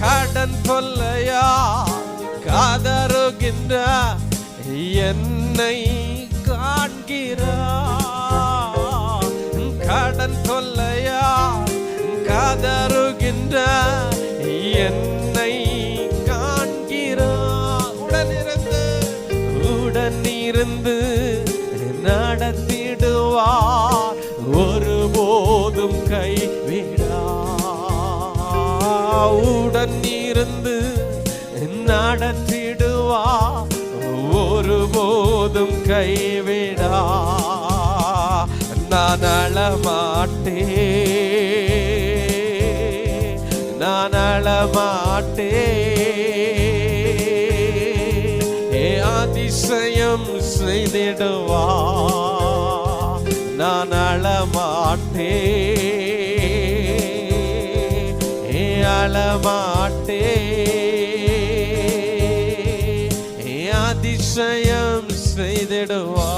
கடன் தொல்லையா? காதருகின்ற என்னை காண்கிறார் கடன் தொல்லையா? காதருகின்ற என்னை காண்கிறார் உடனிருந்து உடனிருந்து நடத்திடுவார். ஒருபோதும் கைவிட உடன் இருந்து நடத்திடுவா ஒருபோதும் கைவிடா. நான் அழமாட்டே நான் அழமாட்டே அதிசயம் செய்திடுவா. நான் அழமாட்டே தளமாட்டே அதிசயம் செய்திடுவா